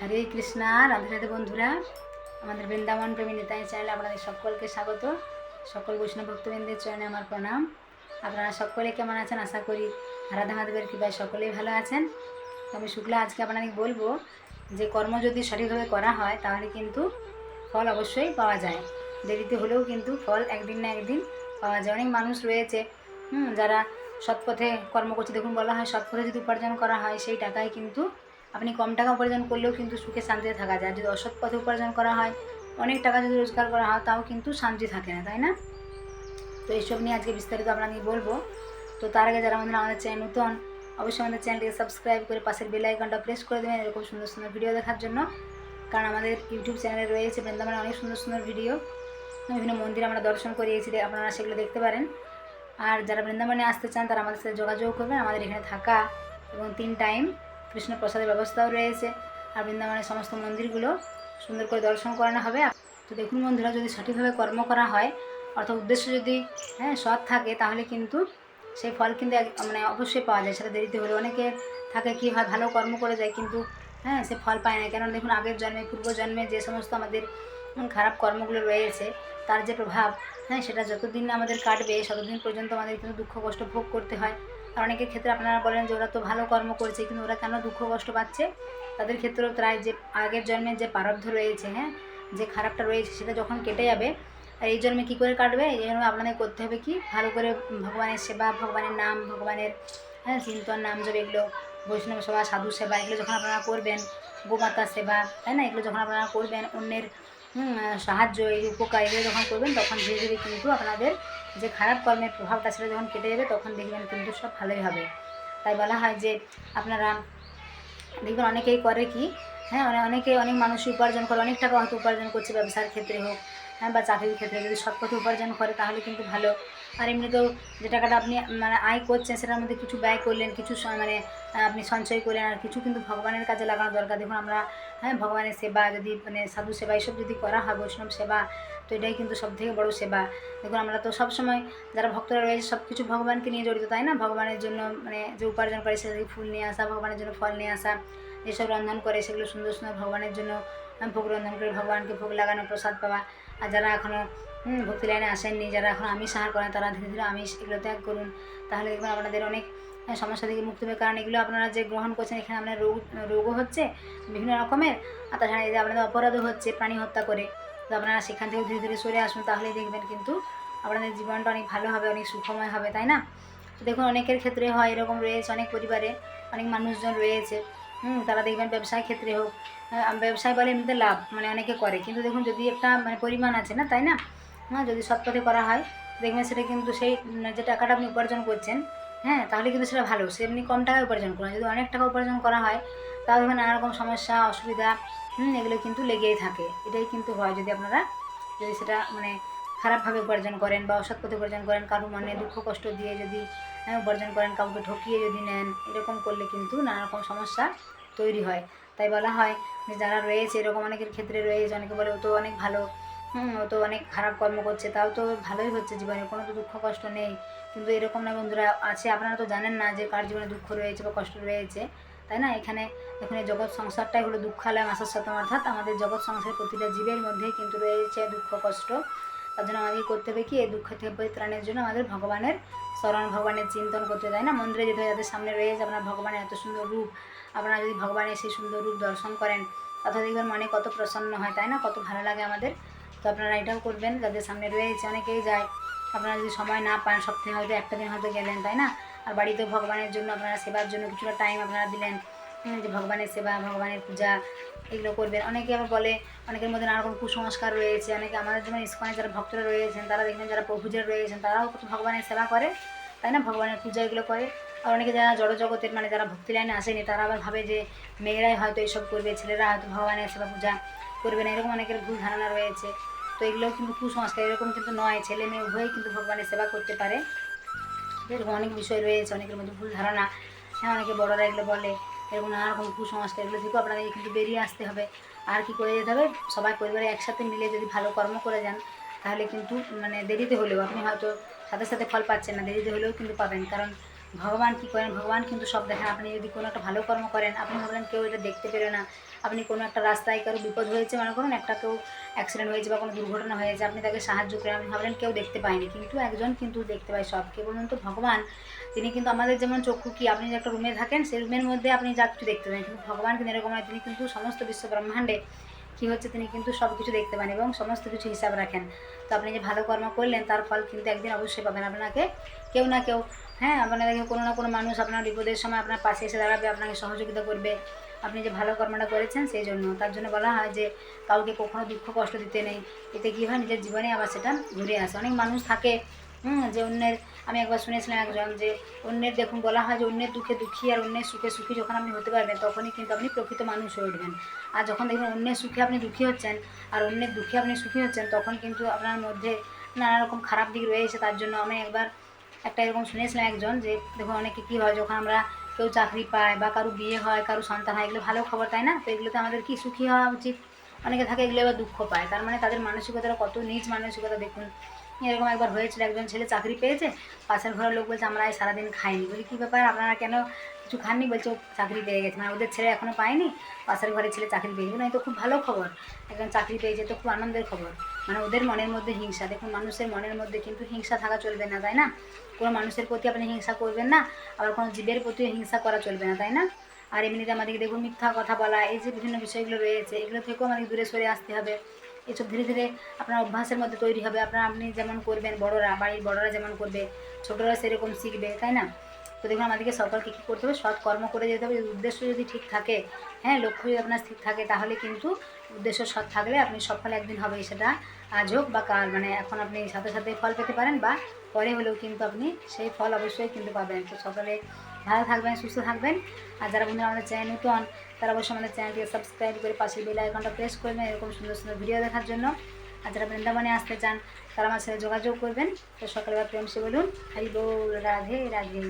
হরে কৃষ্ণা রাধে রাধে বন্ধুরা। আমাদের বৃন্দাবন প্রেমী নিতাই চ্যানেলে আপনাদের সকলকে স্বাগত। সকল বৈষ্ণব ভক্তবৃন্দের চরণে আমার প্রণাম। আপনারা সকলে কেমন আছেন? আশা করি রাধা মাধবের কৃপায় সকলেই ভালো আছেন। তো আমি শুক্লা, আজকে আপনাদের বলব যে কর্ম যদি সঠিকভাবে করা হয়, তাহলে কিন্তু ফল অবশ্যই পাওয়া যায়। দেরিতে হলেও কিন্তু ফল একদিন না একদিন পাওয়া যায়। অনেক মানুষ রয়েছে যারা সৎপথে কর্ম করছে। দেখুন, বলা হয় সৎপথে যদি উপার্জন করা হয়, সেই টাকায় কিন্তু আপনি কম টাকা উপার্জন করলেও কিন্তু সুখে শান্তিতে থাকা যায়। যদি অসৎ পথে উপার্জন করা হয়, অনেক টাকা যদি রোজগার করা হয়, তাও কিন্তু শান্তি থাকে না, তাই না? তো এইসব নিয়ে আজকে বিস্তারিত আপনাকে বলব। তো তার আগে যারা আমাদের আমাদের চ্যানেল নতুন, অবশ্যই আমাদের চ্যানেলটিকে সাবস্ক্রাইব করে পাশের বেল আইকনটা প্রেস করে দেবেন এরকম সুন্দর সুন্দর ভিডিও দেখার জন্য। কারণ আমাদের ইউটিউব চ্যানেলে রয়েছে বৃন্দাবনে অনেক সুন্দর সুন্দর ভিডিও বিভিন্ন মন্দির আমরা দর্শন করিয়েছি আপনারা সেগুলো দেখতে পারেন। আর যারা বৃন্দাবনে আসতে চান, তারা আমাদের সাথে যোগাযোগ করবেন। আমাদের এখানে থাকা এবং তিন টাইম কৃষ্ণ প্রসাদের ব্যবস্থাও রয়েছে আর বৃন্দাবনের সমস্ত মন্দিরগুলো সুন্দর করে দর্শন করানো হবে। তো দেখুন বন্ধুরা, যদি সঠিকভাবে কর্ম করা হয়, অর্থাৎ উদ্দেশ্য যদি হ্যাঁ সৎ থাকে, তাহলে কিন্তু সেই ফল কিন্তু মানে অবশ্যই পাওয়া যায়। সেটা দেরিতে হলে অনেকে থাকে কি হয়, ভালো কর্ম করে যায় কিন্তু হ্যাঁ সে ফল পায় না। কেন দেখুন, আগের জন্মে পূর্ব জন্মে যে সমস্ত আমাদের খারাপ কর্মগুলো রয়েছে, তার যে প্রভাব হ্যাঁ সেটা যতদিন আমাদের কাটবে, ততদিন পর্যন্ত আমাদের কিন্তু দুঃখ, কষ্ট ভোগ করতে হয়। অনেকের ক্ষেত্রে আপনারা বলেন যে ওরা তো ভালো কর্ম করছে, কিন্তু ওরা কেন দুঃখ কষ্ট পাচ্ছে? তাদের ক্ষেত্রেও প্রায় যে আগের জন্মের যে প্রারব্ধ রয়েছে হ্যাঁ যে খারাপটা রয়েছে সেটা যখন কেটে যাবে, আর এই জন্মে কী করে কাটবে? এই জন্য আপনাদের করতে হবে কি? ভালো করে ভগবানের সেবা, ভগবানের নাম, ভগবানের হ্যাঁ চিন্তন নাম জব এগুলো, বৈষ্ণব সেবা, সাধু সেবা, এগুলো যখন আপনারা করবেন, গোমাতা সেবা, তাই না? এগুলো যখন আপনারা করবেন, অন্যের সাহায্য, এই উপকার এগুলো যখন করবেন, তখন ধীরে ধীরে কিন্তু আপনাদের যে খারাপ কর্মের প্রভাবটা সেটা যখন কেটে যাবে, তখন দেখবেন কিন্তু সব ভালোই হবে। তাই বলা হয় যে আপনারা দেখবেন অনেকেই করে কি হ্যাঁ মানে অনেকে অনেক মানুষ উপার্জন করে, অনেক টাকা হয়তো উপার্জন করছে ব্যবসার ক্ষেত্রে হোক হ্যাঁ বা চাকরির ক্ষেত্রে যদি সব পথে উপার্জন করে, তাহলে কিন্তু ভালো। আর এমনিতেও যে টাকাটা আপনি মানে আয় করছেন, সেটার মধ্যে কিছু ব্যয় করলেন, কিছু মানে আপনি সঞ্চয় করলেন, আর কিছু কিন্তু ভগবানের কাজে লাগানো দরকার। দেখুন আমরা হ্যাঁ ভগবানের সেবা যদি মানে সাধু সেবা এইসব যদি করা হয়, বৈষ্ণব সেবা, তো এটাই কিন্তু সব থেকে বড়ো সেবা। দেখুন আমরা তো সবসময় যারা ভক্তরা রয়েছে সব কিছু ভগবানকে নিয়ে জড়িত, তাই না? ভগবানের জন্য মানে যে উপার্জন করে সেটা ফুল নিয়ে আসা, ভগবানের জন্য ফল নিয়ে আসা, যেসব রন্ধন করে, সেগুলো সুন্দর সুন্দর ভগবানের জন্য, ভোগ রন্ধন করে, ভগবানকে ভোগ লাগানো, প্রসাদ পাওয়া। আর যারা এখনও ভক্তি লাইনে আসেননি। যারা এখন আমিষ আহার করেন, তারা ধীরে ধীরে আমিষ এগুলো ত্যাগ করুন। তাহলে দেখবেন আপনাদের অনেক সমস্যা থেকে মুক্তি হবে কারণ এগুলো আপনারা যে গ্রহণ করছেন, এখানে আপনার রোগ, রোগও হচ্ছে, বিভিন্ন রকমের। আর তাছাড়া যে আপনাদের অপরাধও হচ্ছে, প্রাণী হত্যা করে। তো আপনারা সেখান থেকে ধীরে ধীরে সরে আসুন, তাহলেই দেখবেন কিন্তু আপনাদের জীবনটা অনেক ভালো হবে, অনেক সুখময় হবে, তাই না? দেখুন, অনেকের ক্ষেত্রে হয় এরকম রয়েছে, অনেক পরিবারে অনেক মানুষজন রয়েছে। হুম, তারা দেখবেন ব্যবসায় ক্ষেত্রে হোক ব্যবসায় বলে এমনিতে লাভ মানে অনেকে করে। কিন্তু দেখুন, যদি একটা মানে পরিমাণ আছে না, তাই না? হ্যাঁ যদি সৎপথে করা হয় দেখবেন সেটা কিন্তু সেই যে টাকাটা আপনি উপার্জন করছেন হ্যাঁ তাহলে কিন্তু সেটা ভালো। সে এমনি কম টাকায় উপার্জন করেন। যদি অনেক টাকা উপার্জন করা হয় তাহলে দেখবেন নানা রকম সমস্যা অসুবিধা হুম এগুলো কিন্তু লেগেই থাকে। এটাই কিন্তু হয় যদি আপনারা যদি সেটা মানে খারাপভাবে উপার্জন করেন বা অসৎ পথে উপার্জন করেন কারও মনে দুঃখ কষ্ট দিয়ে যদি হ্যাঁ, উপার্জন করেন কাউকে ঠকিয়ে যদি নেন এরকম করলে কিন্তু নানা রকম সমস্যা তৈরি হয়। তাই বলা হয় যে যারা রয়েছে এরকম অনেকের ক্ষেত্রে রয়েছে অনেকে বলে ও তো অনেক ভালো হুম ও তো অনেক খারাপ কর্ম করছে তাও তো ভালোই হচ্ছে জীবনে কোনো তো দুঃখ কষ্ট নেই। কিন্তু এরকম না বন্ধুরা আছে আপনারা তো জানেন না যে কার জীবনে দুঃখ রয়েছে বা কষ্ট রয়েছে তাই না? এখানে এই জগৎ সংসারটাই হলো দুঃখালয় মাসার সাথম অর্থাৎ আমাদের জগৎ সংসারের প্রতিটা জীবের মধ্যেই কিন্তু রয়েছে দুঃখ কষ্ট। তার জন্য আমাদের করতে হবে কি? এই দুঃখ থেকে পরিত্রাণের জন্য আমাদের ভগবানের স্মরণ ভগবানের চিন্তন করতে হয়, তাই না? মন্দিরে যেতে হয় যাদের সামনে রয়েছে আপনার ভগবানের এত সুন্দর রূপ। আপনারা যদি ভগবানের সেই সুন্দর রূপ দর্শন করেন তথা দেখবেন মনে কত প্রসন্ন হয় তাই না? কত ভালো লাগে আমাদের তো আপনারা এটাও করবেন যাদের সামনে রয়েছে অনেকেই যায়। আপনারা যদি সময় না পান, সপ্তাহে হয়তো একটা দিন হয়তো গেলেন, তাই না? আর বাড়িতে ভগবানের জন্য আপনারা সেবার জন্য কিছুটা টাইম আপনারা দিলেন। যে ভগবানের সেবা, ভগবানের পূজা, এগুলো করবেন। অনেকে আবার বলে, অনেকের মধ্যে নানা রকম কুসংস্কার রয়েছে, অনেকে আমাদের যেমন ইস্কনে যারা ভক্তরা রয়েছেন, তারা দেখবেন যারা প্রভুজের রয়েছেন, তারাও ভগবানের সেবা করে, তাই না? ভগবানের পূজা এগুলো করে। আর অনেকে যারা জড় জগতের মানে যারা ভক্তি লাইনে আসেনি, তারা আবার ভাবে যে, মেয়েরাই হয়তো এইসব করবে, ছেলেরা হয়তো ভগবানের সেবা, পূজা করবে না, এরকম অনেকের ভুল ধারণা রয়েছে। তো এগুলো কিন্তু কুসংস্কার, এরকম কিন্তু নয়। ছেলে মেয়ে উভয়ই কিন্তু ভগবানের সেবা করতে পারে। এরকম অনেক বিষয় রয়েছে, অনেকের মধ্যে ভুল ধারণা। হ্যাঁ অনেকে বড়রা এগুলো বলে, এরকম নানা রকম কুসংস্কার। এগুলো থেকেও আপনাদের কিন্তু বেরিয়ে আসতে হবে। আর কি করে যেতে হবে? সবাই পরিবারে একসাথে মিলে যদি ভালো কর্ম করে যান, তাহলে কিন্তু মানে দেরিতে হলেও আপনি হয়তো সাথে সাথে ফল পাচ্ছেন না, দেরিতে হলেও কিন্তু পাবেন। কারণ ভগবান কী করেন? ভগবান কিন্তু সব দেখেন। আপনি যদি কোনো একটা ভালো কর্ম করেন, আপনি ভাবলেন কেউ এটা দেখতে পেরে না, আপনি কোনো একটা রাস্তায় কারও বিপদ হয়েছে, মনে করুন একটা কেউ অ্যাক্সিডেন্ট হয়েছে বা কোনো দুর্ঘটনা হয়েছে, আপনি তাকে সাহায্য করেন আপনি ভাবলেন কেউ দেখতে পায়নি। কিন্তু একজন কিন্তু দেখতে পায় সব। কে বলুন তো ভগবান, তিনি কিন্তু আমাদের যেমন চক্ষু কি, আপনি যে একটা রুমে থাকেন, সেই রুমের মধ্যে আপনি যা কিছু দেখতে পান। কিন্তু ভগবান কিন্তু এরকম নয়, তিনি কিন্তু সমস্ত বিশ্ব ব্রহ্মাণ্ডে কী হচ্ছে তিনি কিন্তু সব কিছু দেখতে পান এবং সমস্ত কিছু হিসাব রাখেন। তো আপনি যে ভালো কর্ম করলেন, তার ফল কিন্তু একদিন অবশ্যই পাবেন আপনাকে। কেউ না কেউ হ্যাঁ আপনাকে কোনো না কোনো মানুষ আপনার বিপদের সময় আপনার পাশে এসে দাঁড়াবে, আপনাকে সহযোগিতা করবে। আপনি যে ভালো কর্মটা করেছেন, সেই জন্য। তার জন্য বলা হয় যে, কাউকে কখনো দুঃখ কষ্ট দিতে নেই। এতে কী হয়? নিজের জীবনে আবার সেটা ঘুরে আসে। অনেক মানুষ থাকে হুম, যে অন্যের, আমি একবার শুনেছিলাম একজন যে অন্যের দেখুন, বলা হয় যে অন্যের দুঃখে দুঃখী আর অন্যের সুখে সুখী যখন আপনি হতে পারবেন, তখনই কিন্তু আপনি প্রকৃত মানুষ হয়ে উঠবেন। আর যখন দেখবেন অন্যের সুখে আপনি দুঃখী হচ্ছেন আর অন্যের দুঃখে আপনি সুখী হচ্ছেন, তখন কিন্তু আপনার মধ্যে নানা রকম খারাপ দিক রয়েছে। তার জন্য আমি একবার একটা এরকম শুনেছিলাম একজন যে, দেখুন, অনেকে কী হয়, যখন আমরা কেউ চাকরি পায় বা কারও বিয়ে হয়, কারও সন্তান হয়, এগুলো ভালো খবর, তাই না? তো এগুলোতে আমাদের কি সুখী হওয়া উচিত? অনেকে থাকে এগুলো এবার দুঃখ পায়। তার মানে তাদের মানসিকতাটা কত নিজ মানসিকতা, দেখুন। এরকম একবার হয়েছিল, একজন ছেলে চাকরি পেয়েছে, পাশের ঘরের লোক বলছে, আমরা এই সারাদিন খাইনি। বলি, কী ব্যাপার? আপনারা কেন কিছু খাননি? বলছে চাকরি পেয়ে গেছে। মানে ওদের ছেলে এখনও পায়নি, পাশের ঘরের ছেলে চাকরি পেয়েছে না এই তো খুব ভালো খবর, একজন চাকরি পেয়েছে তো খুব আনন্দের খবর। মানে ওদের মনের মধ্যে হিংসা, দেখুন মানুষের মনের মধ্যে কিন্তু হিংসা থাকা চলবে না, তাই না? কোনো মানুষের প্রতি আপনি হিংসা করবেন না, আবার কোনো জীবের প্রতিও হিংসা করা চলবে না, তাই না? আর এমনিতে আমাদেরকে দেখুন মিথ্যা কথা বলা, এই যে বিভিন্ন বিষয়গুলো রয়েছে, এগুলো থেকেও আমাদের দূরে সরে আসতে হবে। এসব ধীরে ধীরে আপনার অভ্যাসের মধ্যে তৈরি হবে। আপনার আপনি যেমন করবেন, বড়রা, বাড়ির বড়রা যেমন করবে, ছোটরা সেরকম শিখবে, তাই না? তো দেখুন, আমাদেরকে সকলকে কী করতে হবে? সৎ কর্ম করে যেতে হবে। উদ্দেশ্য যদি ঠিক থাকে হ্যাঁ লক্ষ্য যদি আপনার স্থির থাকে, তাহলে কিন্তু উদ্দেশ্য সৎ থাকলে আপনি সফল একদিন হবে সেটা আজ হোক বা কাল মানে এখন আপনি সাথে সাথে ফল পেতে পারেন বা পরে হলেও কিন্তু আপনি সেই ফল অবশ্যই কিন্তু পাবেন। তো সকালে ভালো থাকবেন, সুস্থ থাকবেন। আর যারা বন্ধুরা আমাদের চ্যানেল নতুন, তারা অবশ্যই আমাদের চ্যানেলটিকে সাবস্ক্রাইব করে পাশে বেল আইকনটা প্রেস করবেন এরকম সুন্দর সুন্দর ভিডিও দেখার জন্য। আর যারা বৃন্দাবনে আসতে চান, তারা আমার সাথে যোগাযোগ করবেন। তো সকালবেলা প্রেম সে বলুন হরি বৌ রাধে রাধে।